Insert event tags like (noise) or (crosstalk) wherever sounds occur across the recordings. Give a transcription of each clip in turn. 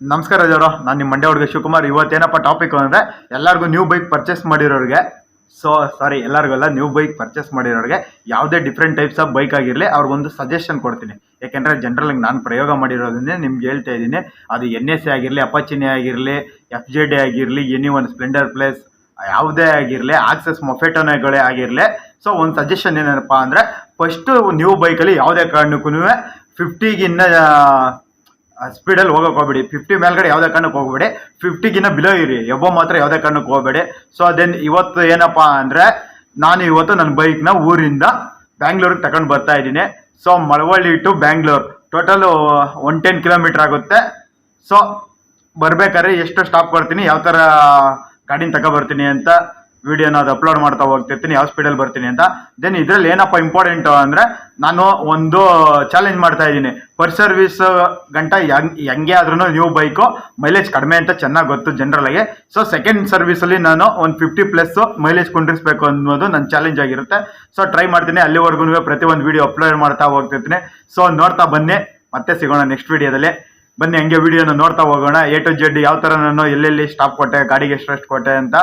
ನಮಸ್ಕಾರ ಜೋರು ನಾನು ನಿಮ್ಮ ಮಂಡ್ಯ ಹುಡುಗ ಶಿವಕುಮಾರ್. ಇವತ್ತೇನಪ್ಪ ಟಾಪಿಕ್ ಅಂದರೆ, ಎಲ್ಲರಿಗೂ ನ್ಯೂ ಬೈಕ್ ಪರ್ಚೇಸ್ ಮಾಡಿರೋರಿಗೆ ಸೊ ಸಾರಿ ಎಲ್ಲರಿಗೆಲ್ಲ ನ್ಯೂ ಬೈಕ್ ಪರ್ಚೇಸ್ ಮಾಡಿರೋರಿಗೆ ಯಾವುದೇ ಡಿಫ್ರೆಂಟ್ ಟೈಪ್ಸ್ ಆಫ್ ಬೈಕ್ ಆಗಿರಲಿ ಅವ್ರಿಗೊಂದು ಸಜೆಷನ್ ಕೊಡ್ತೀನಿ. ಯಾಕೆಂದರೆ ಜನರಲ್ ನಾನು ಪ್ರಯೋಗ ಮಾಡಿರೋದನ್ನೇ ನಿಮ್ಗೆ ಹೇಳ್ತಾ ಇದ್ದೀನಿ, ಅದು ಎನ್ ಎಸ್ ಎ ಆಗಿರಲಿ ಅಪಾಚಿನಿ ಆಗಿರಲಿ ಎಫ್ ಜೆ ಡಿ ಆಗಿರಲಿ ಎನಿ ಒನ್ ಸ್ಪ್ಲೆಂಡರ್ ಪ್ಲೇಸ್ ಯಾವುದೇ ಆಗಿರಲಿ ಆಕ್ಸೆಸ್ ಮೊಫೆಟೋನೆಗಳೇ ಆಗಿರಲಿ. ಸೊ ಒಂದು ಸಜೆಷನ್ ಏನಪ್ಪ ಅಂದರೆ ಫಸ್ಟು ನ್ಯೂ ಬೈಕಲ್ಲಿ ಯಾವುದೇ ಕಾರಣಕ್ಕೂ ಫಿಫ್ಟಿಗಿನ್ನ ಸ್ಪೀಡಲ್ಲಿ ಹೋಗೋಕೆ ಹೋಗ್ಬೇಡಿ. ಫಿಫ್ಟಿ ಮೇಲ್ಗಡೆ ಯಾವುದೇ ಕಾರಣಕ್ಕೆ ಹೋಗ್ಬೇಡಿ. ಫಿಫ್ಟಿಗಿನ್ನ ಬಿಲೋ ಇರಿ. ಎಬ್ಬೋ ಮಾತ್ರ ಯಾವುದೇ ಕಾರಣಕ್ಕೆ ಹೋಗ್ಬೇಡಿ. ಸೊ ಅದೇನು ಇವತ್ತು ಏನಪ್ಪ ಅಂದರೆ ನಾನು ಇವತ್ತು ನನ್ನ ಬೈಕ್ನ ಊರಿಂದ ಬ್ಯಾಂಗ್ಳೂರಿಗೆ ತಗೊಂಡು ಬರ್ತಾ ಇದ್ದೀನಿ. So Malavalli to Bangalore. Total one ten kilometre ಆಗುತ್ತೆ. ಸೊ ಬರ್ಬೇಕಾದ್ರೆ ಎಷ್ಟು ಸ್ಟಾಪ್ ಕೊಡ್ತೀನಿ? ಯಾವ ಥರ ಗಾಡಿನ ತಗೊಬರ್ತೀನಿ ಅಂತ ವಿಡಿಯೋನ ಅದು ಅಪ್ಲೋಡ್ ಮಾಡ್ತಾ ಹೋಗ್ತಿರ್ತೀನಿ ಸ್ಪೀಡಲ್ಲಿ ಬರ್ತೀನಿ ಅಂತ. ದೆನ್ ಇದರಲ್ಲಿ ಏನಪ್ಪ ಇಂಪಾರ್ಟೆಂಟು ಅಂದರೆ ನಾನು ಒಂದು ಚಾಲೆಂಜ್ ಮಾಡ್ತಾ ಇದ್ದೀನಿ. ಪರ್ ಸರ್ವಿಸ್ ಗಂಟ ಹೆಂಗ್ ಆದ್ರೂ ನ್ಯೂ ಬೈಕು ಮೈಲೇಜ್ ಕಡಿಮೆ ಅಂತ ಚೆನ್ನಾಗಿ ಗೊತ್ತು ಜನರಲಾಗಿ ಸೊ ಸೆಕೆಂಡ್ ಸರ್ವಿಸಲ್ಲಿ ನಾನು ಒಂದು ಫಿಫ್ಟಿ ಪ್ಲಸ್ ಮೈಲೇಜ್ ಕೊಂಡಿರಿಸ್ಬೇಕು ಅನ್ನೋದು ನನ್ನ ಚಾಲೆಂಜ್ ಆಗಿರುತ್ತೆ. ಸೊ ಟ್ರೈ ಮಾಡ್ತೀನಿ ಅಲ್ಲಿವರೆಗೂ ಪ್ರತಿ ಒಂದು ವಿಡಿಯೋ ಅಪ್ಲೋಡ್ ಮಾಡ್ತಾ ಹೋಗ್ತಿರ್ತೀನಿ. ಸೊ ನೋಡ್ತಾ ಬನ್ನಿ, ಮತ್ತೆ ಸಿಗೋಣ ನೆಕ್ಸ್ಟ್ ವಿಡಿಯೋದಲ್ಲಿ ಬನ್ನಿ, ಹಂಗೆ ವಿಡಿಯೋನ ನೋಡ್ತಾ ಹೋಗೋಣ. ಎ ಟು ಜೆಡ್ ಯಾವ ಥರ ನಾನು ಎಲ್ಲೆಲ್ಲಿ ಸ್ಟಾಪ್ ಕೊಟ್ಟೆ, ಗಾಡಿಗೆ ಎಷ್ಟೆಷ್ಟು ಕೊಟ್ಟೆ ಅಂತ.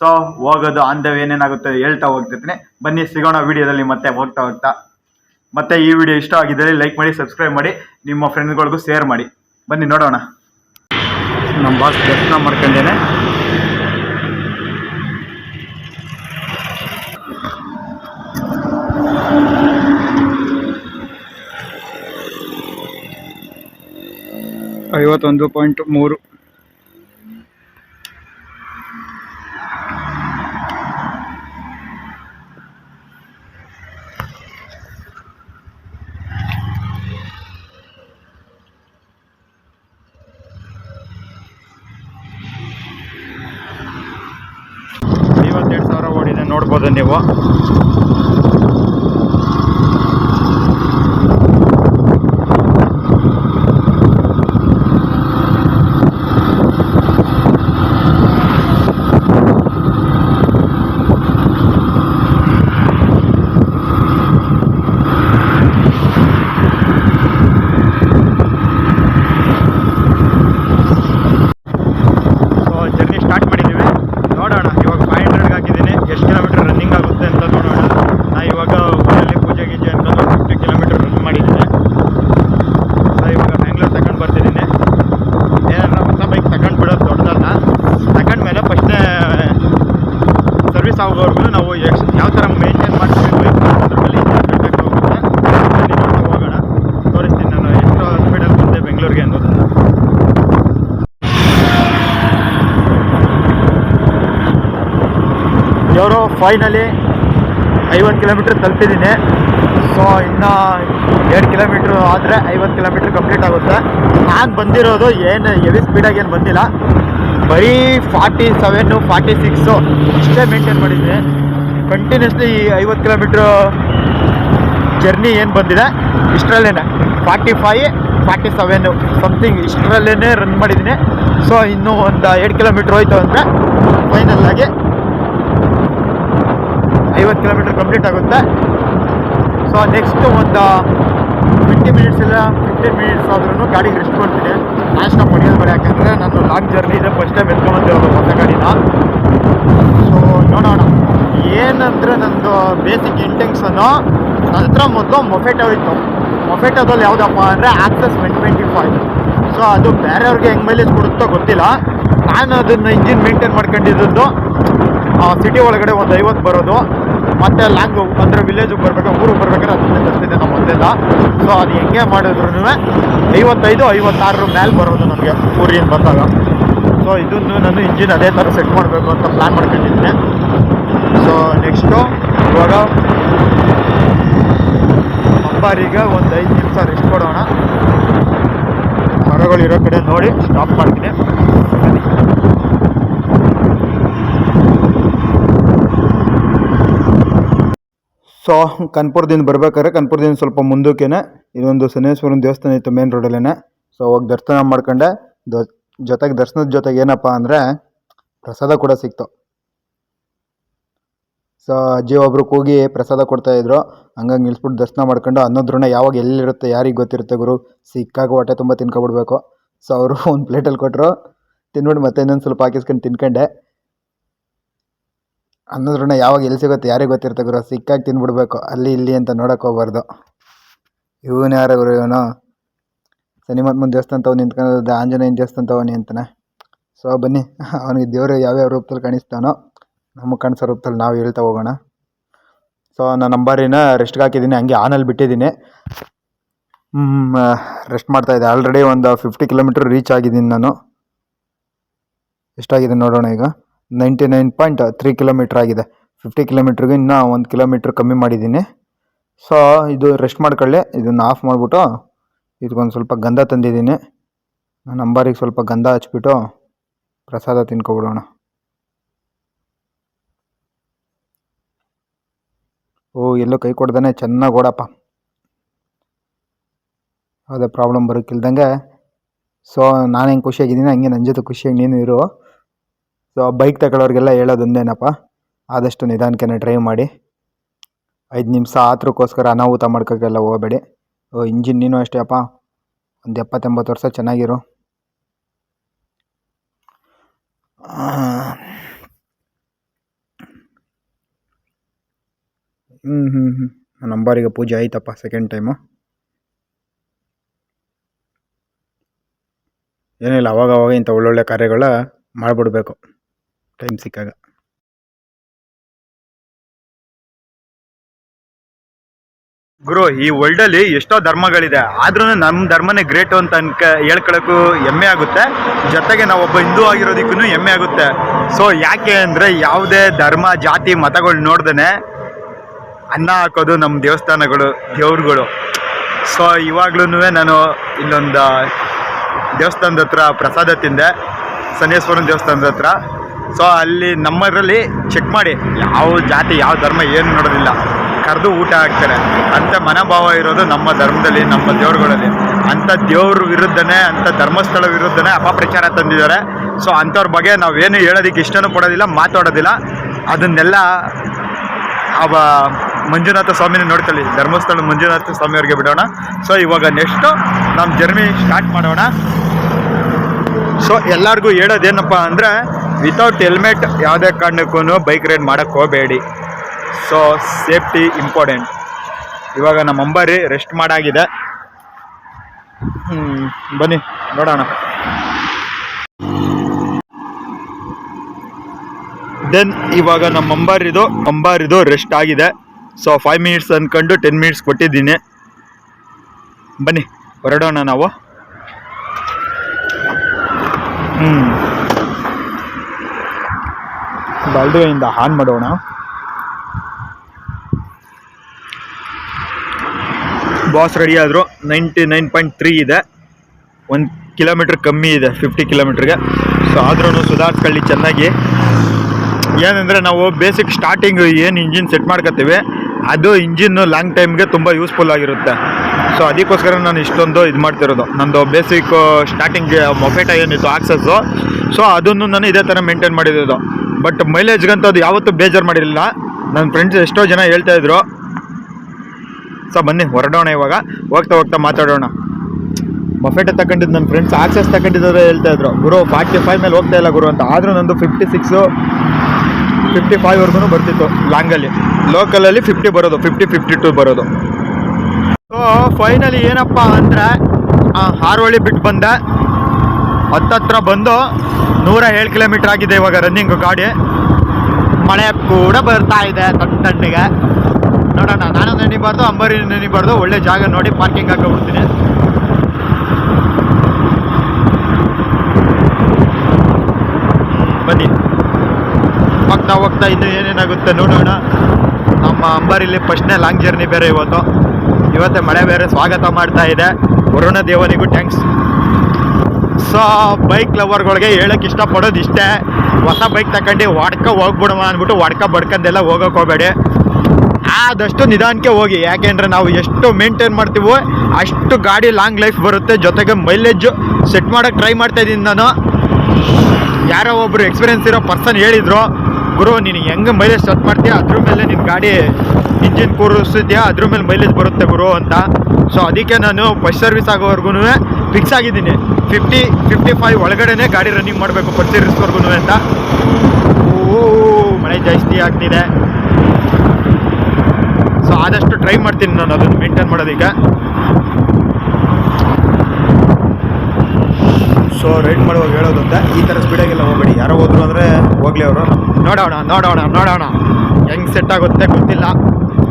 ಸೊ ಹೋಗೋದು ಆನ್ ದ ಏನೇನಾಗುತ್ತೆ ಹೇಳ್ತಾ ಹೋಗ್ತಿರ್ತೀನಿ. ಬನ್ನಿ, ಸಿಗೋಣ ವಿಡಿಯೋದಲ್ಲಿ ಮತ್ತೆ ಹೋಗ್ತಾ ಹೋಗ್ತಾ. ಮತ್ತೆ ಈ ವಿಡಿಯೋ ಇಷ್ಟ ಆಗಿದ್ದರೆ ಲೈಕ್ ಮಾಡಿ ಸಬ್ಸ್ಕ್ರೈಬ್ ಮಾಡಿ, ನಿಮ್ಮ ಫ್ರೆಂಡ್ಗಳಿಗೂ ಶೇರ್ ಮಾಡಿ. ಬನ್ನಿ, ನೋಡೋಣ. ನಮ್ಮ ಬಾಸ್ ದರ್ಶನ ಮಾಡ್ಕೊಂಡೇನೆ. ಐವತ್ತೊಂದು ಪಾಯಿಂಟ್ ಮೂರು. ನೋಡ್ಬೋದು ನೀವು ಸೊ ಜರ್ನಿ ಸ್ಟಾರ್ಟ್ ಮಾಡಿದ್ದೀವಿ ನೋಡೋಣ ಇವಾಗ ಫೈವ್ ಹಂಡ್ರೆಡ್ಗೆ ಹಾಕಿದ್ದೀನಿ ಎಷ್ಟು ಕಿಲೋಮೀಟರ್ ರನ್ನಿಂಗ್ ಆಗುತ್ತೆ ಅಂತ ನೋಡೋಣ ನಾ ಇವಾಗ ಊರಲ್ಲಿ ಪೂಜೆ ಗೀಜೆ ಅನ್ಕೊಂಡು ಫಿಫ್ಟಿ ಕಿಲೋಮೀಟರ್ ರನ್ ಮಾಡಿದ್ದೀನಿ ಸೊ ಇವಾಗ ಬ್ಯಾಂಗ್ಳೂರ್ ತಗೊಂಡು ಬರ್ತಿದ್ದೀನಿ ಏನಾರ ಹೊಸ ಬೈಕ್ ತಗೊಂಡು ಬಿಡೋದು ದೊಡ್ಡದಲ್ಲ ತಗೊಂಡ್ಮೇಲೆ ಫಸ್ಟೇ ಸರ್ವಿಸ್ ಆಗೋವರೆಗೂ ನಾವು ಎಷ್ಟು ಯಾವ ಥರ ಮೇಂಟೈನ್ ಮಾಡ್ತೀವಿ ಬೈಕ್ ಅದ್ರ ಮೇಲೆ ಡಿಪೆಂಡ್ ಹೋಗುತ್ತೆ ಬನ್ನಿ ನೋಡ್ತಾ ಹೋಗೋಣ ತೋರಿಸ್ತೀನಿ ನಾನು ಎಷ್ಟು ಸ್ಪೀಡಲ್ಲಿ ಬಂದೆ ಬೆಂಗಳೂರಿಗೆ ಅನ್ನೋದನ್ನು ಇವರು ಫೈನಲಿ ಐವತ್ತು ಕಿಲೋಮೀಟ್ರ್ ತಲುಪಿದ್ದೀನಿ. ಸೊ ಇನ್ನು ಎರಡು ಕಿಲೋಮೀಟ್ರ್ ಆದರೆ ಐವತ್ತು ಕಿಲೋಮೀಟ್ರ್ ಕಂಪ್ಲೀಟ್ ಆಗುತ್ತೆ. ನಾನು ಬಂದಿರೋದು ಏನು ಹೆವಿ ಸ್ಪೀಡಾಗಿ ಏನು ಬಂದಿಲ್ಲ. ಬರೀ ಫಾರ್ಟಿ ಸೆವೆನ್ನು ಫಾರ್ಟಿ ಸಿಕ್ಸು ಇಷ್ಟೇ ಮೇಂಟೈನ್ ಮಾಡಿದ್ದೀನಿ ಕಂಟಿನ್ಯೂಸ್ಲಿ ಈ ಐವತ್ತು ಕಿಲೋಮೀಟ್ರ್ ಜರ್ನಿ ಏನು ಬಂದಿದೆ? ಇಷ್ಟರಲ್ಲೇ forty five forty seven something ಇಷ್ಟರಲ್ಲೇ run ಮಾಡಿದ್ದೀನಿ. ಸೊ ಇನ್ನೂ ಒಂದು ಎರಡು ಕಿಲೋಮೀಟ್ರ್ ಹೋಯ್ತು ಅಂದರೆ ಫೈನಲ್ಲಾಗಿ ಐವತ್ತು ಕಿಲೋಮೀಟರ್ ಕಂಪ್ಲೀಟ್ ಆಗುತ್ತೆ. ಸೊ ನೆಕ್ಸ್ಟ್ ಒಂದು ಟ್ವೆಂಟಿ ಮಿನಿಟ್ಸ್ ಇಲ್ಲ ಫಿಫ್ಟೀನ್ ಮಿನಿಟ್ಸ್ ಆದ್ರೂ ಗಾಡಿಗೆ ರೆಸ್ಟ್ ಕೊಡ್ತೀನಿ ನಾಷ್ಟ ಮಾಡಿ ಬೇಡ ಯಾಕಂದರೆ ನಾನು ಲಾಂಗ್ ಜರ್ನಿ ಇದೆ. ಫಸ್ಟ್ ಟೈಮ್ ಎತ್ಕೊಂಬಂದಿರೋದು ಹೊಸ ಗಾಡಿನ. ಸೊ ನೋಡೋಣ. ಏನಂದರೆ ನಂದು ಬೇಸಿಕ್ ಇಂಟೆನ್ಷನು ನಂತರ ಮೊದಲು ಮೊಫೆಟೋ ಇತ್ತು. ಮೊಫೆಟೋದಲ್ಲಿ ಯಾವುದಪ್ಪ ಅಂದರೆ Access one twenty five so ಅದು ಬೇರೆಯವ್ರಿಗೆ ಹೆಂಗೆ ಮೈಲೇಜ್ ಕೊಡುತ್ತೋ ಗೊತ್ತಿಲ್ಲ. ನಾನು ಅದನ್ನು ಇಂಜಿನ್ ಮೇಂಟೈನ್ ಮಾಡ್ಕೊಂಡಿದ್ದು ಸಿಟಿ ಒಳಗಡೆ ಒಂದು ಐವತ್ತು ಬರೋದು. ಮತ್ತು ಲ್ಯಾಂಗ್ ಅಂದರೆ ವಿಲೇಜಿಗೆ ಬರಬೇಕು, ಊರಿಗೆ ಬರ್ಬೇಕಾದ್ರೆ ಅದನ್ನೇ ತರ್ತಿದ್ದೆ ನಮ್ಮ ಮೊದಲೆಲ್ಲ ಸೊ ಅದು ಹೆಂಗೆ ಮಾಡಿದ್ರು ಐವತ್ತೈದು ಐವತ್ತಾರರ ಮೇಲೆ ಬರೋದು ನನಗೆ ಊರಿನ ಬಂದಾಗ. ಸೊ ಇದನ್ನು ನಾನು ಇಂಜಿನ್ ಅದೇ ಥರ ಸೆಟ್ ಮಾಡಬೇಕು ಅಂತ ಪ್ಲ್ಯಾನ್ ಮಾಡ್ಕೊಂಡಿದ್ದೀನಿ. ಸೊ ನೆಕ್ಸ್ಟು ಇವಾಗ ಅಂಬಾರಿಗೆ ಒಂದು ಐದು ನಿಮಿಷ ರೆಸ್ಟ್ ಕೊಡೋಣ. ಮರಗಳಿರೋ ಕಡೆ ನೋಡಿ ಸ್ಟಾಪ್ ಮಾಡ್ತೀನಿ. ಸೊ ಕನ್ಪುರದಿಂದ ಬರ್ಬೇಕಾದ್ರೆ ಕನ್ಪುರದಿಂದ ಸ್ವಲ್ಪ ಮುಂದಕ್ಕೇನೆ ಇದೊಂದು ಶನೇಶ್ವರನ ದೇವಸ್ಥಾನ ಇತ್ತು ಮೇನ್ ರೋಡಲ್ಲೇ ಸೊ ಹೋಗಿ ದರ್ಶನ ಮಾಡ್ಕೊಂಡೆ. ಜೊತೆಗೆ ದರ್ಶನದ ಜೊತೆಗೆ ಏನಪ್ಪ ಅಂದರೆ ಪ್ರಸಾದ ಕೂಡ ಸಿಕ್ತು. ಸೊ ಅಜ್ಜಿ ಒಬ್ರು ಕೂಗಿ ಪ್ರಸಾದ ಕೊಡ್ತಾ ಇದ್ರು. ಹಂಗಾಗಿ ನಿಲ್ಸ್ಬಿಟ್ಟು ದರ್ಶನ ಮಾಡ್ಕೊಂಡು ಅನ್ನೋದ್ರನ್ನ ಯಾವಾಗ ಎಲ್ಲಿರುತ್ತೆ, ಯಾರಿಗೆ ಗೊತ್ತಿರುತ್ತೆ ಗುರು? ಸಿಕ್ಕಾಗ ಹೊಟ್ಟೆ ತುಂಬ ತಿನ್ಕೊಬಿಡ್ಬೇಕು. ಸೊ ಅವರು (laughs) ಒಂದು ಪ್ಲೇಟಲ್ಲಿ ಕೊಟ್ಟರು ತಿನ್ಬಿಟ್ಟು ಮತ್ತೆ ಇನ್ನೊಂದು ಸ್ವಲ್ಪ ಹಾಕಿಸ್ಕೊಂಡು ತಿನ್ಕೊಂಡೆ. ಅನ್ನೋದ್ರನ್ನ ಯಾವಾಗ ಎಲ್ಲಿ ಸಿಗುತ್ತೆ, ಯಾರಿಗೆ ಗೊತ್ತಿರುತ್ತೆ ಗುರು? ಸಿಕ್ಕಾಗಿ ತಿನ್ಬಿಡ್ಬೇಕು. ಅಲ್ಲಿ ಇಲ್ಲಿ ಅಂತ ನೋಡೋಕೆ ಹೋಗ್ಬಾರ್ದು. ಇವನು ಯಾರು ಗುರು ಇವನು? ಶನಿಮಂತನ ದೇವಸ್ಥಾನ ತಗೊಂಡು ನಿಂತ್ಕೊಂಡು ಆಂಜನೇಯನ ದೇವಸ್ಥಾನ ತಗೊಂಡು ಅಂತಾನೆ. ಸೊ ಬನ್ನಿ. (laughs) ಅವನಿಗೆ ದೇವರು ಯಾವ್ಯಾವ ರೂಪದಲ್ಲಿ ಕಾಣಿಸ್ತಾನೋ ನಮಗೆ ಕಾಣಿಸೋ ರೂಪದಲ್ಲಿ ನಾವು ಹೇಳ್ತಾ ಹೋಗೋಣ. ಸೊ ನಾನು ನಂಬರಿನ ರೆಸ್ಟ್ಗೆ ಹಾಕಿದ್ದೀನಿ. ಹಂಗೆ ಆನಲ್ಲಿ ಬಿಟ್ಟಿದ್ದೀನಿ. ರೆಸ್ಟ್ ಮಾಡ್ತಾ ಇದ್ದೆ. ಆಲ್ರೆಡಿ ಒಂದು ಫಿಫ್ಟಿ ಕಿಲೋಮೀಟ್ರ್ ರೀಚ್ ಆಗಿದ್ದೀನಿ ನಾನು. ಎಷ್ಟಾಗಿದೆ ನೋಡೋಣ ಈಗ? Ninety nine point three kilometre ಆಗಿದೆ. ಫಿಫ್ಟಿ ಕಿಲೋಮೀಟ್ರಿಗೆ ಇನ್ನೂ ಒಂದು ಕಿಲೋಮೀಟ್ರ್ ಕಮ್ಮಿ ಮಾಡಿದ್ದೀನಿ. ಸೊ ಇದು ರೆಸ್ಟ್ ಮಾಡ್ಕೊಳ್ಳಿ. ಇದನ್ನು ಆಫ್ ಮಾಡಿಬಿಟ್ಟು ಇದಕ್ಕೊಂದು ಸ್ವಲ್ಪ ಗಂಧ ತಂದಿದ್ದೀನಿ. ಅಂಬಾರಿಗೆ ಸ್ವಲ್ಪ ಗಂಧ ಹಚ್ಬಿಟ್ಟು ಪ್ರಸಾದ ತಿನ್ಕೊಬಿಡೋಣ. ಓ, ಎಲ್ಲೋ ಕೈ ಕೊಡ್ದಾನೆ. ಚೆನ್ನಾಗಿ ಓಡಪ್ಪ. ಯಾವುದೇ ಪ್ರಾಬ್ಲಮ್ ಬರೋಕ್ಕಿಲ್ದಂಗೆ ಸೊ ನಾನು ಹೆಂಗೆ ಖುಷಿಯಾಗಿದ್ದೀನಿ, ಹಂಗೆ ನನ್ನ ಜೊತೆ ಖುಷಿಯಾಗಿ ನೀನು ಇರು. ಸೊ ಬೈಕ್ ತಗೊಳ್ಳೋರಿಗೆಲ್ಲ ಹೇಳೋದೊಂದೇನಪ್ಪ? ಆದಷ್ಟು ನಿಧಾನಕ್ಕೆ ಡ್ರೈವ್ ಮಾಡಿ. ಐದು ನಿಮಿಷ ಆತ್ರಕ್ಕೋಸ್ಕರ ಅನಾಹುತ ಮಾಡ್ಕೋಕ್ಕೆಲ್ಲ ಹೋಗಬೇಡಿ. ಇಂಜಿನ್ ನೀನು ಅಷ್ಟೇ ಅಪ್ಪ. ಒಂದು ಎಪ್ಪತ್ತೆಂಬತ್ತು ವರ್ಷ ಚೆನ್ನಾಗಿರು. ಹ್ಞೂ ಹ್ಞೂ ಹ್ಞೂ ನಂಬರಿಗೆ ಪೂಜೆ ಆಯ್ತಪ್ಪ ಸೆಕೆಂಡ್ ಟೈಮು ಏನಿಲ್ಲ, ಅವಾಗ ಅವಾಗ ಇಂಥ ಒಳ್ಳೊಳ್ಳೆ ಕಾರ್ಯಗಳ ಮಾಡಿಬಿಡ್ಬೇಕು. ಟೈಮ್ ಸಿಕ್ಕಾಗ. ಗುರು, ಈ ವರ್ಲ್ಡ್ ಅಲ್ಲಿ ಎಷ್ಟೋ ಧರ್ಮಗಳಿದೆ. ಆದ್ರೂ ನಮ್ಮ ಧರ್ಮನೇ ಗ್ರೇಟ್ ಅಂತ ಅನ್ಕ, ಹೇಳ್ಕೊಳಕ್ಕೂ ಹೆಮ್ಮೆ ಆಗುತ್ತೆ. ಜೊತೆಗೆ ನಾವು ಒಬ್ಬ ಹಿಂದೂ ಆಗಿರೋದಕ್ಕೂ ಹೆಮ್ಮೆ ಆಗುತ್ತೆ. ಸೊ ಯಾಕೆ ಅಂದ್ರೆ ಯಾವುದೇ ಧರ್ಮ, ಜಾತಿ, ಮತಗಳು ನೋಡ್ದೇನೆ ಅನ್ನ ಹಾಕೋದು ನಮ್ಮ ದೇವಸ್ಥಾನಗಳು, ದೇವ್ರುಗಳು. ಸೊ ಇವಾಗ್ಲೂ ನಾನು ಇಲ್ಲೊಂದು ದೇವಸ್ಥಾನದ ಹತ್ರ ಪ್ರಸಾದ ತಿಂದೆ. ಸನ್ನೇಶ್ವರನ ದೇವಸ್ಥಾನದ ಹತ್ರ. ಸೊ ಅಲ್ಲಿ ನಮ್ಮದ್ರಲ್ಲಿ ಚೆಕ್ ಮಾಡಿ ಯಾವ ಜಾತಿ, ಯಾವ ಧರ್ಮ, ಏನು ನೋಡೋದಿಲ್ಲ. ಕರೆದು ಊಟ ಹಾಕ್ತಾರೆ. ಅಂಥ ಮನೋಭಾವ ಇರೋದು ನಮ್ಮ ಧರ್ಮದಲ್ಲಿ, ನಮ್ಮ ದೇವ್ರುಗಳಲ್ಲಿ. ಅಂಥ ದೇವ್ರ ವಿರುದ್ಧನೇ, ಅಂಥ ಧರ್ಮಸ್ಥಳ ವಿರುದ್ಧನೇ ಅಪಪ್ರಚಾರ ತಂದಿದ್ದಾರೆ. ಸೊ ಅಂಥವ್ರ ಬಗ್ಗೆ ನಾವೇನು ಹೇಳೋದಕ್ಕೆ ಇಷ್ಟನೂ ಪಡೋದಿಲ್ಲ, ಮಾತಾಡೋದಿಲ್ಲ. ಅದನ್ನೆಲ್ಲ ಅವ ಮಂಜುನಾಥ ಸ್ವಾಮಿನ ನೋಡ್ಕೊಳ್ಳಿ ಧರ್ಮಸ್ಥಳ ಮಂಜುನಾಥ ಸ್ವಾಮಿಯವ್ರಿಗೆ ಬಿಡೋಣ. ಸೊ ಇವಾಗ ನೆಕ್ಸ್ಟು ನಮ್ಮ ಜರ್ನಿ ಸ್ಟಾರ್ಟ್ ಮಾಡೋಣ. ಸೊ ಎಲ್ಲರಿಗೂ ಹೇಳೋದೇನಪ್ಪ ಅಂದರೆ ವಿತೌಟ್ ಹೆಲ್ಮೆಟ್ ಯಾವುದೇ ಕಾರಣಕ್ಕೂ ಬೈಕ್ ರೈಡ್ ಮಾಡೋಕ್ಕೆ ಹೋಗಬೇಡಿ. ಸೊ ಸೇಫ್ಟಿ ಇಂಪಾರ್ಟೆಂಟ್ ಇವಾಗ ನಮ್ಮ ಅಂಬಾರಿ ರೆಸ್ಟ್ ಮಾಡಾಗಿದೆ. ಬನ್ನಿ, ನೋಡೋಣ. ದೆನ್ ಇವಾಗ ನಮ್ಮ ಅಂಬಾರಿದು ಅಂಬಾರಿದು ರೆಸ್ಟ್ ಆಗಿದೆ. ಸೊ ಫೈವ್ ಮಿನಿಟ್ಸ್ ಅಂದ್ಕೊಂಡು ಟೆನ್ ಮಿನಿಟ್ಸ್ ಕೊಟ್ಟಿದ್ದೀನಿ. ಬನ್ನಿ, ಹೊರಡೋಣ ನಾವು. ಹ್ಞೂ ಬಾಲ್ದುವೆಯಿಂದ ಹಾನ್ ಮಾಡೋಣ. ಬಾಸ್ ರೆಡಿ ಆದರು. ನೈಂಟಿ ನೈನ್ ಪಾಯಿಂಟ್ ತ್ರೀ ಇದೆ. ಒಂದು ಕಿಲೋಮೀಟ್ರ್ ಕಮ್ಮಿ ಇದೆ, ಫಿಫ್ಟಿ ಕಿಲೋಮೀಟ್ರಿಗೆ. ಸೊ ಆದ್ರೂ ಸುಧಾರಿಸ್ಕೊಳ್ಳಿ ಚೆನ್ನಾಗಿ. ಏನಂದರೆ ನಾವು ಬೇಸಿಕ್ ಸ್ಟಾರ್ಟಿಂಗ್ ಏನು ಇಂಜಿನ್ ಸೆಟ್ ಮಾಡ್ಕೋತೀವಿ ಅದು ಇಂಜಿನ್ನು ಲಾಂಗ್ ಟೈಮ್ಗೆ ತುಂಬ ಯೂಸ್ಫುಲ್ ಆಗಿರುತ್ತೆ. ಸೊ ಅದಕ್ಕೋಸ್ಕರ ನಾನು ಇಷ್ಟೊಂದು ಇದು ಮಾಡ್ತಿರೋದು. ನಂದು ಬೇಸಿಕ್ ಸ್ಟಾರ್ಟಿಂಗ್ ಮೊಫೆಟ ಏನಿತ್ತು ಆಕ್ಸಸ್ಸು ಸೊ ಅದನ್ನು ನಾನು ಇದೇ ಥರ ಮೇಂಟೈನ್ ಮಾಡಿರೋದು. ಬಟ್ ಮೈಲೇಜ್ಗಂತ ಅದು ಯಾವತ್ತೂ ಬೇಜಾರು ಮಾಡಿರಲಿಲ್ಲ. ನನ್ನ ಫ್ರೆಂಡ್ಸ್ ಎಷ್ಟೋ ಜನ ಹೇಳ್ತಾ ಇದ್ರು. ಸೊ, ಬನ್ನಿ, ಹೊರಡೋಣ ಇವಾಗ. ಹೋಗ್ತಾ ಹೋಗ್ತಾ ಮಾತಾಡೋಣ. ಬಫೆಟ್ ತಗೊಂಡಿದ್ದು ನನ್ನ ಫ್ರೆಂಡ್ಸ್ ಆಕ್ಸೆಸ್ ತಗೊಂಡಿದ್ದಾರೆ ಹೇಳ್ತಾ ಇದ್ರು. ಗುರು ಫಾರ್ಟಿ ಫೈವ್ ಮೇಲೆ ಹೋಗ್ತಾ ಇಲ್ಲ ಗುರು ಅಂತ. ಆದರೂ ನಂದು ಫಿಫ್ಟಿ ಸಿಕ್ಸು ಫಿಫ್ಟಿ ಫೈವ್ವರೆಗೂ ಬರ್ತಿತ್ತು ಲಾಂಗಲ್ಲಿ ಲೋಕಲಲ್ಲಿ ಫಿಫ್ಟಿ ಬರೋದು ಫಿಫ್ಟಿ ಫಿಫ್ಟಿ ಟು ಬರೋದು. ಸೊ ಫೈನಲಿ ಏನಪ್ಪ ಅಂದರೆ ಹಾರೋಳಿ ಬಿಟ್ಟು ಬಂದೆ. ಹತ್ತತ್ರ ಬಂದು ನೂರ ಏಳು ಕಿಲೋಮೀಟ್ರ್ ಆಗಿದೆ ಇವಾಗ ರನ್ನಿಂಗ್ ಗಾಡಿ. ಮಳೆ ಕೂಡ ಬರ್ತಾ ಇದೆ ತಣ್ಣ ತಣ್ಣಿಗೆ. ನೋಡೋಣ, ನಾನು ನೆನಿಬಾರ್ದು ಅಂಬರಿ ನೆನಿಬಾರ್ದು ಒಳ್ಳೆ ಜಾಗ ನೋಡಿ ಪಾರ್ಕಿಂಗ್ ಹಾಕೊಂಡ್ಬಿಡ್ತೀನಿ ಬನ್ನಿ. ಹೋಗ್ತಾ ಹೋಗ್ತಾ ಇನ್ನು ಏನೇನಾಗುತ್ತೆ ನೋಡೋಣ. ನಮ್ಮ ಅಂಬರಿಲಿ ಫಸ್ಟ್ನೇ ಲಾಂಗ್ ಜರ್ನಿ ಬೇರೆ ಇವತ್ತು. ಇವತ್ತೇ ಮಳೆ ಬೇರೆ, ಸ್ವಾಗತ ಮಾಡ್ತಾ ಇದೆ. ವರುಣ ದೇವನಿಗೂ ಥ್ಯಾಂಕ್ಸ್ ಸೊ ಬೈಕ್ ಲವರ್ಗಳಿಗೆ ಹೇಳಕ್ಕೆ ಇಷ್ಟಪಡೋದು ಇಷ್ಟೇ. ಹೊಸ ಬೈಕ್ ತಗೊಂಡು ಹೊಡ್ಕ ಹೋಗ್ಬಿಡುವ ಅಂದ್ಬಿಟ್ಟು ಹೊಡ್ಕ ಬಡ್ಕಂದೆಲ್ಲ ಹೋಗೋಕೆ ಹೋಗಬೇಡಿ. ಆದಷ್ಟು ನಿಧಾನಕ್ಕೆ ಹೋಗಿ. ಯಾಕೆಂದ್ರೆ ನಾವು ಎಷ್ಟು ಮೇಂಟೈನ್ ಮಾಡ್ತೀವೋ ಅಷ್ಟು ಗಾಡಿ ಲಾಂಗ್ ಲೈಫ್ ಬರುತ್ತೆ. ಜೊತೆಗೆ ಮೈಲೇಜ್ ಸೆಟ್ ಮಾಡೋಕ್ಕೆ ಟ್ರೈ ಮಾಡ್ತಾ ಇದ್ದೀನಿ ನಾನು. ಯಾರೋ ಒಬ್ರು ಎಕ್ಸ್ಪೀರಿಯನ್ಸ್ ಇರೋ ಪರ್ಸನ್ ಹೇಳಿದ್ರು. ಗುರು, ನೀನು ಹೆಂಗೆ ಮೈಲೇಜ್ ಸತ್ ಮಾಡ್ತೀಯ? ಅದ್ರ ಮೇಲೆ ನಿನ್ನ ಗಾಡಿ ಇಂಜಿನ್ ಕೂರಿಸಿದ್ಯಾ ಅದ್ರ ಮೇಲೆ ಮೈಲೇಜ್ ಬರುತ್ತೆ ಗುರು ಅಂತ. ಸೊ ಅದಕ್ಕೆ ನಾನು ಬಸ್ ಸರ್ವಿಸ್ ಆಗೋವರೆಗೂ ಫಿಕ್ಸ್ ಆಗಿದ್ದೀನಿ. ಫಿಫ್ಟಿ ಫಿಫ್ಟಿ ಫೈವ್ ಒಳಗಡೆನೇ ಗಾಡಿ ರನ್ನಿಂಗ್ ಮಾಡಬೇಕು ಪರ್ಚೇರಿಸ್ವರ್ಗು ಅಂತ. ಓ, ಮಳೆ ಜಾಸ್ತಿ ಆಗ್ತಿದೆ. ಸೊ ಆದಷ್ಟು ಟ್ರೈ ಮಾಡ್ತೀನಿ ನಾನು ಅದನ್ನು ಮೇಂಟೈನ್ ಮಾಡೋದಕ್ಕೆ ಸೊ ರೈಡ್ ಮಾಡುವಾಗ ಹೇಳೋದಂತೆ, ಈ ಥರ ಸ್ಪೀಡಾಗೆಲ್ಲ ಹೋಗ್ಬೇಡಿ. ಯಾರೋ ಹೋದ್ರು ಅಂದರೆ ಹೋಗ್ಲಿ ಅವರು. ನೋಡೋಣ ನೋಡೋಣ ನೋಡೋಣ. ಹೆಂಗೆ ಸೆಟ್ ಆಗುತ್ತೆ ಗೊತ್ತಿಲ್ಲ.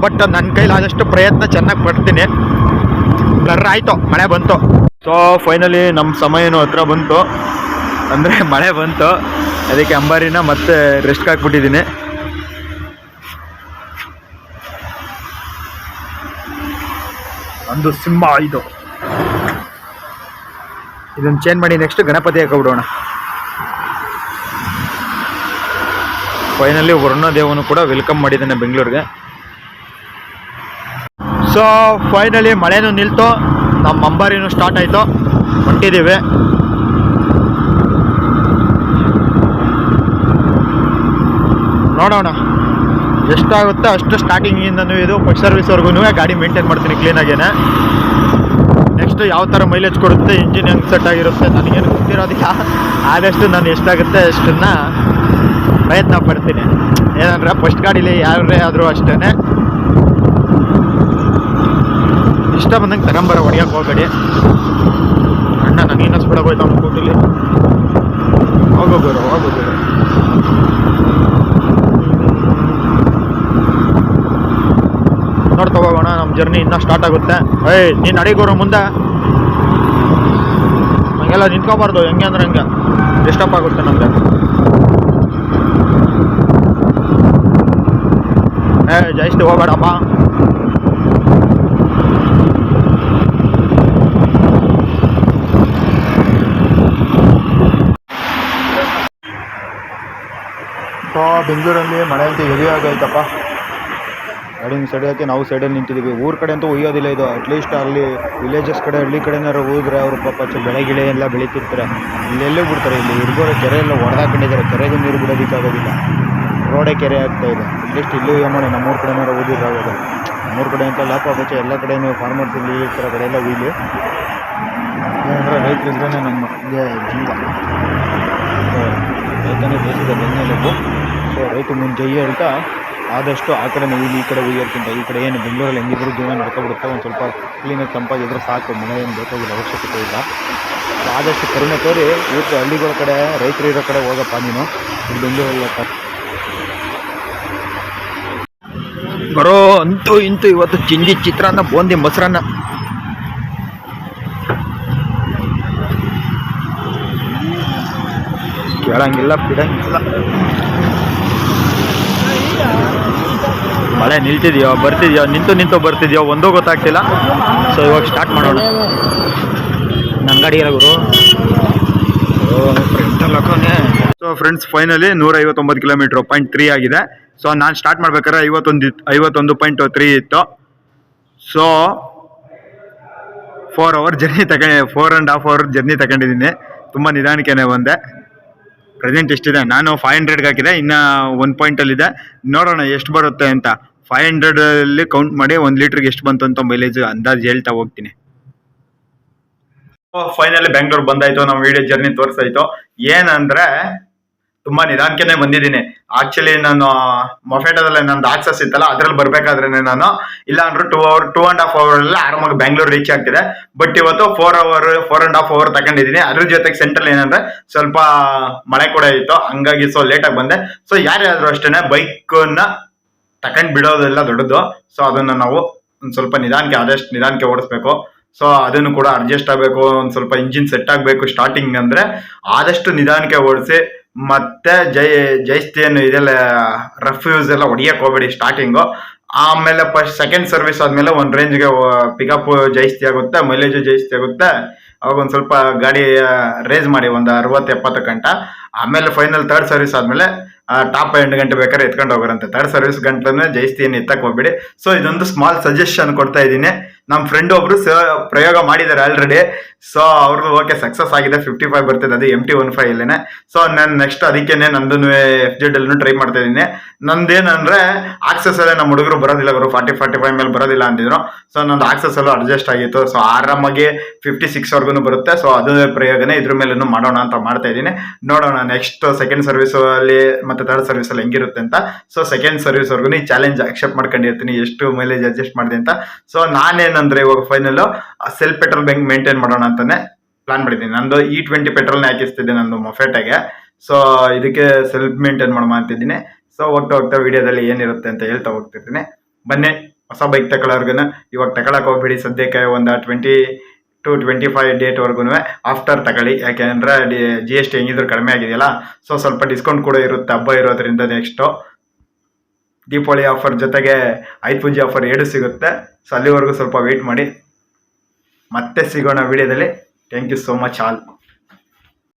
ಬಟ್ ನನ್ನ ಕೈಲಿ ಆದಷ್ಟು ಪ್ರಯತ್ನ ಚೆನ್ನಾಗಿ ಪಡ್ತೀನಿ. ಬ್ಲರ್ ಆಯಿತು, ಮಳೆ ಬಂತು. ಸೊ ಫೈನಲಿ ನಮ್ಮ ಸಮಯನೂ ಹತ್ರ ಬಂತು. ಅಂದರೆ ಮಳೆ ಬಂತು. ಅದಕ್ಕೆ ಅಂಬಾರಿನ ಮತ್ತೆ ರೆಸ್ಟ್ ಹಾಕ್ಬಿಟ್ಟಿದ್ದೀನಿ. ಒಂದು ಸಿಂಹ ಇದು. ಇದನ್ನು ಚೇಂಜ್ ಮಾಡಿ ನೆಕ್ಸ್ಟ್ ಗಣಪತಿ ಹಾಕಿಬಿಡೋಣ ಫೈನಲಿ ವರುಣದೇವನು ಕೂಡ ವೆಲ್ಕಮ್ ಮಾಡಿದ್ದಾನೆ ಬೆಂಗಳೂರಿಗೆ. ಸೊ ಫೈನಲಿ ಮಳೆನೂ ನಿಲ್ತು, ನಮ್ಮ ಅಂಬಾರಿನೂ ಸ್ಟಾರ್ಟ್ ಆಯಿತು, ಹೊಂಟಿದ್ದೀವಿ. ನೋಡೋಣ, ಎಷ್ಟಾಗುತ್ತೋ ಅಷ್ಟು ಸ್ಟಾರ್ಟಿಂಗಿಂದನೂ ಇದು ಫಸ್ಟ್ ಸರ್ವಿಸ್ವರೆಗೂ ಗಾಡಿ ಮೇಂಟೈನ್ ಮಾಡ್ತೀನಿ ಕ್ಲೀನಾಗೇನೆ ನೆಕ್ಸ್ಟ್ ಯಾವ ಥರ ಮೈಲೇಜ್ ಕೊಡುತ್ತೆ ಇಂಜಿನ್ ಹೆಂಗೆ ಸೆಟ್ ಆಗಿರುತ್ತೆ, ನನಗೇನು ಗೊತ್ತಿರೋದಿಲ್ಲ. ಆದಷ್ಟು ನಾನು ಎಷ್ಟಾಗುತ್ತೆ ಅಷ್ಟನ್ನ ಪ್ರಯತ್ನ ಪಡ್ತೀನಿ. ಏನಂದ್ರೆ ಫಸ್ಟ್ ಗಾಡೀಲಿ ಯಾರೇ ಆದರೂ ಅಷ್ಟೇ ಇಷ್ಟ ಬಂದಂಗೆ ತಗೊಂಬರ, ಹೊಡಿಯೋಕೆ ಹೋಗಬೇಡಿ. ಅಣ್ಣ ನಾನು ಇನ್ನೊಂದು ಹೋಯ್ತಾ ಕೂತಿಲಿ ಹೋಗೋ ಗುರು ಹೋಗೋ ಗುರು ನೋಡ್ತಾ ಹೋಗೋಣ ನಮ್ಮ ಜರ್ನಿ ಇನ್ನೂ ಸ್ಟಾರ್ಟ್ ಆಗುತ್ತೆ. ಏಯ್, ನೀನು ನಡೀಗೋರು ಮುಂದೆ. ಹಂಗೆಲ್ಲ ನಿಂತ್ಕೋಬಾರ್ದು, ಹೆಂಗೆ ಅಂದ್ರೆ ಹಂಗೆ. ಡಿಸ್ಟರ್ಬ್ ಆಗುತ್ತೆ ನಮಗೆ. ಏ ಜಾಸ್ತಿ ಹೋಗ್ಬೇಡಪ್ಪ. ಬೆಂಗಳೂರಲ್ಲಿ ಮಳೆ ಅಂತ ಹೆವಿ ಆಗೈತಪ್ಪ ಗಾಡಿ ಸಡಿಯೋಕ್ಕೆ ನಾವು ಸೈಡಲ್ಲಿ ನಿಂತಿದ್ದೀವಿ. ಊರ ಕಡೆ ಅಂತೂ ಒಯ್ಯೋದಿಲ್ಲ ಇದು. ಅಟ್ಲೀಸ್ಟ್ ಅಲ್ಲಿ ವಿಲೇಜಸ್ ಕಡೆ, ಹಳ್ಳಿ ಕಡೆನಾರು ಹೋದ್ರೆ ಅವರು ಪಾಪ ಬೆಳೆ ಗಿಳೆ ಎಲ್ಲ ಬೆಳೀತಿರ್ತಾರೆ. ಇಲ್ಲೆಲ್ಲೇ ಬಿಡ್ತಾರೆ. ಇಲ್ಲಿ ಇರ್ಬೋರ ಕೆರೆ ಎಲ್ಲ ಹೊಡೆದಾಕೊಂಡಿದ್ದಾರೆ ಕೆರೆಗೂ ನೀರು ಬಿಡೋದಕ್ಕಾಗೋದಿಲ್ಲ ರೋಡೇ ಕೆರೆ ಆಗ್ತಾ ಇದೆ. ಅಟ್ಲೀಸ್ಟ್ ಇಲ್ಲೂ ಮಾಡಿ ನಮ್ಮೂರ ಕಡೆನಾರು ಓದಿರಾಗೋದು ನಮ್ಮೂರ ಕಡೆ ಅಂತ ಲಾಪ ಬಚ್ಚ ಎಲ್ಲ ಕಡೆಯೂ ಫಾರ್ಮರ್ಸ್ ಇಲ್ಲಿ ಈ ಕಡೆ ಎಲ್ಲ ಉಯ್ಲಿ. ಏನಂದ್ರೆ ರೈತರು ಇದ್ರೇ ನಮ್ಮ ಜೀವ. ರೈತನೇ ದೇಶದ ಬೆನ್ನೆಲುಬು ಸೊ ರೈತ ಮುಂದೆ ಹೇಳ್ತಾ ಆದಷ್ಟು ಆ ಕಡೆ ಇಲ್ಲಿ ಈ ಕಡೆ ಒಯ್ಯೋಕ್ಕಿಂತ ಈ ಕಡೆ ಏನು ಬೆಂಗಳೂರಲ್ಲಿ ಹೆಂಗಿದ್ರು ಜೀವನ ನಡ್ಕೊಬಿಡುತ್ತೆ ಒಂದು ಸ್ವಲ್ಪ ಕ್ಲೀನಾಗಿ ತಂಪಾಗಿದ್ರೆ ಸಾಕು ಮಳೆ ಏನು ಬೇಕಾಗಿಲ್ಲ, ಅವಶ್ಯಕತೆ ಇಲ್ಲ. ಆದಷ್ಟು ಕರುಣೆ ತೋರಿ ಇವತ್ತು ಹಳ್ಳಿಗಳ ಕಡೆ, ರೈತರು ಇರೋ ಕಡೆ ಹೋಗಪ್ಪ ನೀನು. ಬೆಂಗಳೂರಲ್ಲಿ ಬರೋ ಅಂತೂ ಇಂತೂ ಇವತ್ತು ಚಿಂಜಿ ಚಿತ್ರಾನ್ನ, ಬೋಂದಿ ಮೊಸರನ್ನ. ಕೇಳಂಗಿಲ್ಲ, ಬಿಡಂಗಿಲ್ಲ. ಮಳೆ ನಿಲ್ತಿದ್ಯೋ ಬರ್ತಿದ್ಯೋ ನಿಂತು ನಿಂತು ಬರ್ತಿದ್ಯೋ ಒಂದೂ ಗೊತ್ತಾಗ್ತಿಲ್ಲ. ಸೊ ಇವಾಗ ಸ್ಟಾರ್ಟ್ ಮಾಡೋಣ. ನನ್ನ ಗಾಡಿ ಇರೋ ಗುರು. ಸೊ ಫ್ರೆಂಡ್ಸ್ ಫೈನಲಿ ನೂರ ಐವತ್ತೊಂಬತ್ತು ಕಿಲೋಮೀಟ್ರ್ ಪಾಯಿಂಟ್ ತ್ರೀ ಆಗಿದೆ. ಸೊ ನಾನು ಸ್ಟಾರ್ಟ್ ಮಾಡ್ಬೇಕಾದ್ರೆ ಐವತ್ತೊಂದು ಇತ್ತು ಐವತ್ತೊಂದು ಪಾಯಿಂಟ್ ತ್ರೀ ಇತ್ತು. ಸೊ ಫೋರ್ ಅವರ್ ಜರ್ನಿ ತಗೊಂಡು four and half hour journey ತಗೊಂಡಿದ್ದೀನಿ ತುಂಬ ನಿಧಾನಕ್ಕೆ ಬಂದೆ. ಪ್ರೆಸೆಂಟ್ ಎಷ್ಟಿದೆ? ನಾನು ಫೈವ್ ಹಂಡ್ರೆಡ್ಗೆ ಹಾಕಿದೆ, ಇನ್ನು ಒನ್ ಪಾಯಿಂಟಲ್ಲಿದೆ ನೋಡೋಣ ಎಷ್ಟು ಬರುತ್ತೆ ಅಂತ. ಫೈವ್ ಹಂಡ್ರೆಡಲ್ಲಿ ಕೌಂಟ್ ಮಾಡಿ ಒಂದು ಲೀಟ್ರಿಗೆ ಎಷ್ಟು ಬಂತು ಅಂತ ಮೈಲೇಜ್ ಅಂದಾಜು ಹೇಳ್ತಾ ಹೋಗ್ತೀನಿ. ಫೈನಲಿ ಬೆಂಗಳೂರು ಬಂದಾಯ್ತು, ನಮ್ಮ ವಿಡಿಯೋ ಜರ್ನಿ ತೋರಿಸಾಯ್ತು. ಏನಂದ್ರೆ ತುಂಬಾ ನಿಧಾನಕ್ಕೆ ಬಂದಿದ್ದೀನಿ. ಆಕ್ಚುಲಿ ನಾನು ಮೊಫೆಟೋದಲ್ಲಿ ನಂದು ಆಕ್ಸಸ್ ಇತ್ತಲ್ಲ, ಅದ್ರಲ್ಲಿ ಬರ್ಬೇಕಾದ್ರೆ ನಾನು, ಇಲ್ಲ ಅಂದ್ರೆ two hour two and half hour ಅಲ್ಲಿ ಆರಾಮಾಗಿ ಬ್ಯಾಂಗ್ಳೂರ್ ರೀಚ್ ಆಗ್ತಿದೆ. ಬಟ್ ಇವತ್ತು four hour four and half hour ತಗೊಂಡಿದ್ದೀನಿ ಅದ್ರ ಜೊತೆಗೆ ಸೆಂಟ್ರಲ್ ಏನಂದ್ರೆ ಸ್ವಲ್ಪ ಮಳೆ ಕೂಡ ಇತ್ತು. ಹಂಗಾಗಿ ಸೊ ಲೇಟಾಗಿ ಬಂದೆ. ಸೊ ಯಾರ್ಯಾದ್ರೂ ಅಷ್ಟೇನೆ ಬೈಕನ್ನ ತಕೊಂಡ್ ಬಿಡೋದೆಲ್ಲ ದೊಡ್ಡದು. ಸೊ ಅದನ್ನ ನಾವು ಒಂದ್ ಸ್ವಲ್ಪ ನಿಧಾನಕ್ಕೆ, ಆದಷ್ಟು ನಿಧಾನಕ್ಕೆ ಓಡಿಸ್ಬೇಕು. ಸೊ ಅದನ್ನು ಕೂಡ ಅಡ್ಜಸ್ಟ್ ಆಗಬೇಕು. ಒಂದ್ ಸ್ವಲ್ಪ ಇಂಜಿನ್ ಸೆಟ್ ಆಗಬೇಕು ಸ್ಟಾರ್ಟಿಂಗ್ ಅಂದ್ರೆ ಆದಷ್ಟು ನಿಧಾನಕ್ಕೆ ಓಡಿಸಿ ಮತ್ತೆ ಜೈ ಜೈಸ್ತಿ ಏನು ಇದೆಲ್ಲ ರಫ್ ಯೂಸ್ ಎಲ್ಲ ಹೊಡಿಯಕ್ಕೆ ಹೋಗ್ಬೇಡಿ ಸ್ಟಾರ್ಟಿಂಗು ಆಮೇಲೆ ಫಸ್ಟ್ ಸೆಕೆಂಡ್ ಸರ್ವಿಸ್ ಆದ್ಮೇಲೆ ಒಂದು ರೇಂಜ್ಗೆ ಪಿಕಪ್ ಜೈಸ್ತಿ ಆಗುತ್ತೆ ಮೈಲೇಜು ಜೈಸ್ತಿ ಆಗುತ್ತೆ. ಅವಾಗ ಒಂದು ಸ್ವಲ್ಪ ಗಾಡಿ ರೇಸ್ ಮಾಡಿ, ಒಂದು ಅರವತ್ತು ಎಪ್ಪತ್ತು ಗಂಟ. ಆಮೇಲೆ ಫೈನಲ್ ಥರ್ಡ್ ಸರ್ವಿಸ್ ಆದಮೇಲೆ ಟಾಪ್ ಎಂಟು ಗಂಟೆ ಬೇಕಾದ್ರೆ ಎತ್ಕೊಂಡು ಹೋಗೋರಂತೆ. ತರ್ಡ್ ಸರ್ವಿಸ್ ಗಂಟಲನ್ನ ಜಾಸ್ತಿ ಏನು ಎತ್ತಕ್ಕೆ ಹೋಗ್ಬೇಡಿ. ಸೊ ಇದೊಂದು ಸ್ಮಾಲ್ ಸಜೆಷನ್ ಕೊಡ್ತಾ ಇದ್ದೀನಿ. ನಮ್ಮ ಫ್ರೆಂಡ್ ಒಬ್ರು ಪ್ರಯೋಗ ಮಾಡಿದ್ದಾರೆ ಆಲ್ರೆಡಿ ಸೊ ಅವ್ರದ್ದು ಓಕೆ ಸಕ್ಸಸ್ ಆಗಿದೆ. ಫಿಫ್ಟಿ ಫೈವ್ ಬರ್ತಿದೆ. ಅದು ಎಂ ಟಿ ಒನ್ ಫೈವ್ ಇಲ್ಲೇನೆ ಸೊ ನಾನು ನೆಕ್ಸ್ಟ್ ಅದಕ್ಕೇನೆ ನಂದು ಎಫ್ ಜೆಡ್ ಎಲ್ಲೂ ಟ್ರೈ ಮಾಡ್ತಾ ಇದ್ದೀನಿ. ನಂದೇನಂದ್ರೆ ಆಕ್ಸಸ್ ಅಲ್ಲೇ ನಮ್ಮ ಹುಡುಗರು ಬರೋದಿಲ್ಲ ಅವರು ಫಾರ್ಟಿ ಫಾರ್ಟಿ ಫೈವ್ ಮೇಲೆ ಬರೋದಿಲ್ಲ ಅಂದಿದ್ರು. ಸೊ ನಂದು ಆಕ್ಸಸ್ ಅಲ್ಲೂ ಅಡ್ಜಸ್ಟ್ ಆಗಿತ್ತು. ಸೊ ಆರಾಮಾಗಿ ಫಿಫ್ಟಿ ಸಿಕ್ಸ್ ವರ್ಗು ಬರುತ್ತೆ. ಸೊ ಅದು ಪ್ರಯೋಗನೇ ಇದ್ರ ಮೇಲೂ ಮಾಡೋಣ ಅಂತ ಮಾಡ್ತಾ ಇದ್ದೀನಿ. ನೋಡೋಣ ನೆಕ್ಸ್ಟ್ ಸೆಕೆಂಡ್ ಸರ್ವಿಸ್ ಅಲ್ಲಿ ಮತ್ತೆ ಸರ್ವಿಸ್ ಅಲ್ಲಿ ಹೆಂಗಿರುತ್ತೆ ಅಂತ. ಸೊ ಸೆಕೆಂಡ್ ಸರ್ವಿಸ್ ವರ್ಗು ಈ ಚಾಲೆಂಜ್ ಅಕ್ಸೆಪ್ಟ್ ಮಾಡ್ಕೊಂಡಿರ್ತೀನಿ. ಎಷ್ಟು ಮೈಲೇಜ್ ಅಡ್ಜಸ್ಟ್ ಮಾಡಿದೆ ಅಂತ. ಸೊ ನಾನೇನಂದ್ರೆ ಇವಾಗ final self petrol bank maintain ಮಾಡೋಣ ಅಂತಾನೆ ಪ್ಲಾನ್ ಮಾಡಿದ್ದೀನಿ. ನಂದು ಇ ಟ್ವೆಂಟಿ ಪೆಟ್ರೋಲ್ನ ಹಾಕಿಸ್ತಿದ್ದೆ ನಂದು ಮೊಫೆಟಾಗೆ. ಸೊ ಇದಕ್ಕೆ ಸೆಲ್ಫ್ ಮೇಂಟೈನ್ ಮಾಡೋಣ ಅಂತಿದ್ದೀನಿ. ಸೊ ಹೋಗ್ತಾ ಹೋಗ್ತಾ ವಿಡಿಯೋದಲ್ಲಿ ಏನಿರುತ್ತೆ ಅಂತ ಹೇಳ್ತಾ ಹೋಗ್ತಿರ್ತೀನಿ. ಬನ್ನಿ, ಹೊಸ ಬೈಕ್ ತಗೊಳ್ಳೋರ್ಗು ಇವಾಗ ತಗೊಳಕ್ಕೆ ಹೋಗ್ಬೇಡಿ. ಸದ್ಯಕ್ಕೆ ಒಂದು ಟ್ವೆಂಟಿ ಟು ಟ್ವೆಂಟಿ ಫೈವ್ ಡೇಟ್ವರೆಗೂ ಆಫ್ಟರ್ ತಗೊಳ್ಳಿ. ಯಾಕೆಂದ್ರೆ ಜಿ ಎಸ್ ಟಿ ಹೆಂಗಿದ್ರು ಕಡಿಮೆ ಆಗಿದೆಯಲ್ಲ ಸೊ ಸ್ವಲ್ಪ ಡಿಸ್ಕೌಂಟ್ ಕೂಡ ಇರುತ್ತೆ ಹಬ್ಬ ಇರೋದ್ರಿಂದ ನೆಕ್ಸ್ಟು ದೀಪಾವಳಿ ಆಫರ್ ಜೊತೆಗೆ ಐದು ಪೂಜೆ ಆಫರ್ ಎರಡು ಸಿಗುತ್ತೆ. ಸೊ ಅಲ್ಲಿವರೆಗೂ ಸ್ವಲ್ಪ ವೆಯ್ಟ್ ಮಾಡಿ. ಮತ್ತೆ ಸಿಗೋಣ ವಿಡಿಯೋದಲ್ಲಿ. Thank you so much all